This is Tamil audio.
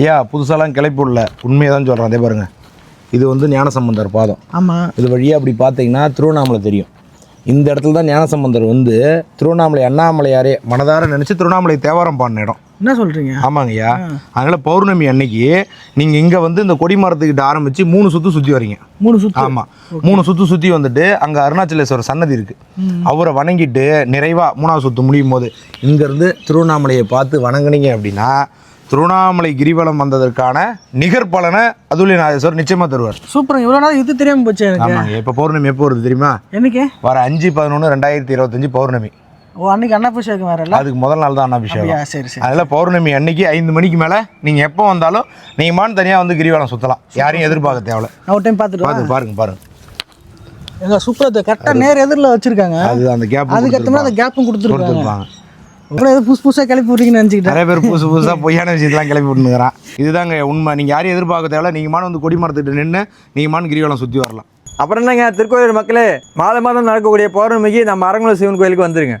ஐயா புதுசாலாம் கிளப்பி விடல? உண்மையை தான் சொல்கிறேன் அதே பாருங்க. இது வந்து ஞானசம்பந்தர் பாதம். ஆமாம் இது வழியாக அப்படி பார்த்தீங்கன்னா திருவண்ணாமலை தெரியும். இந்த இடத்துல தான் ஞானசம்பந்தர் வந்து திருவண்ணாமலை அண்ணாமலையாரே மனதார நினச்சி திருவண்ணாமலை தேவாரம் பாடின இடம். என்ன சொல்கிறீங்க ஆமாங்கய்யா அதனால் பௌர்ணமி அன்னைக்கு நீங்கள் இங்கே வந்து இந்த கொடி மரத்துக்கிட்ட ஆரம்பித்து மூணு சுற்று சுற்றி வரீங்க. மூணு சுத்து? ஆமாம் மூணு சுற்று சுற்றி வந்துட்டு அங்கே அருணாச்சலேஸ்வரர் சன்னதி இருக்குது அவரை வணங்கிட்டு நிறைவாக மூணாவது சுற்று முடியும் போது இங்கேருந்து திருவண்ணாமலையை பார்த்து வணங்குனீங்க அப்படின்னா திருவண்ணாமலை கிரிவலம் வந்ததற்கான நிகர் பலனை அதுல்யநாதேஸ்வரர் நிச்சயமாக தருவார். சூப்பருங்க. இவ்வளோ நாள் இது தெரியாமல் போச்சு எனக்கு. இப்போ பௌர்ணமி எப்போ வருது தெரியுமா? என்னைக்கு? வர அஞ்சு பதினொன்று ரெண்டாயிரத்தி இருபத்தஞ்சு பௌர்ணமி. ஓ அன்னைக்கு அண்ணாபிஷேகம் வேறல்ல அதுக்கு முதல் நாள் தான் அப்படியா? சரி சரி. அதில் பௌர்ணமி அன்னைக்கு ஐந்து மணிக்கு மேலே நீங்கள் எப்போ வந்தாலும் நீங்கள் மான் தனியாக வந்து கிரிவலம் சுற்றலாம் யாரையும் எதிர்பார்க்க தேவையில்ல. நான் டைம் பார்த்துட்டு பார்த்து பாருங்க பாருங்க. எங்க சூப்பராக கரெக்டாக நேர் எதிரில் வச்சிருக்காங்க. அது அந்த கேப் அதுக்கு ஏற்ற மாதிரி அந்த கேப்பும் கொடுத்துருக்காங்க. அப்புறம் புதுசு புதுசாக கிளப்பி விட்றீங்கன்னு நினச்சிக்கிட்டேன். நிறைய பேர் புதுசு புதுசாக பொய்யான விஷயத்தெல்லாம் கிளப்பி விட்டுனுங்கிறான் இதுதாங்க உண்மை. நீங்கள் யாரையும் எதிர்பார்க்க தேவையில்ல. நீங்கள் மான் வந்து கொடி மரத்துட்டு நின்று நீங்கள் மான் கிரிவலம் சுற்றி வரலாம். அப்புறம் என்னங்க திருக்கோயில் மக்களே மாலை மாதம் நடக்கக்கூடிய பௌர்ணமிக்கு நம்ம அரங்குல சிவன் கோயிலுக்கு வந்துருங்க.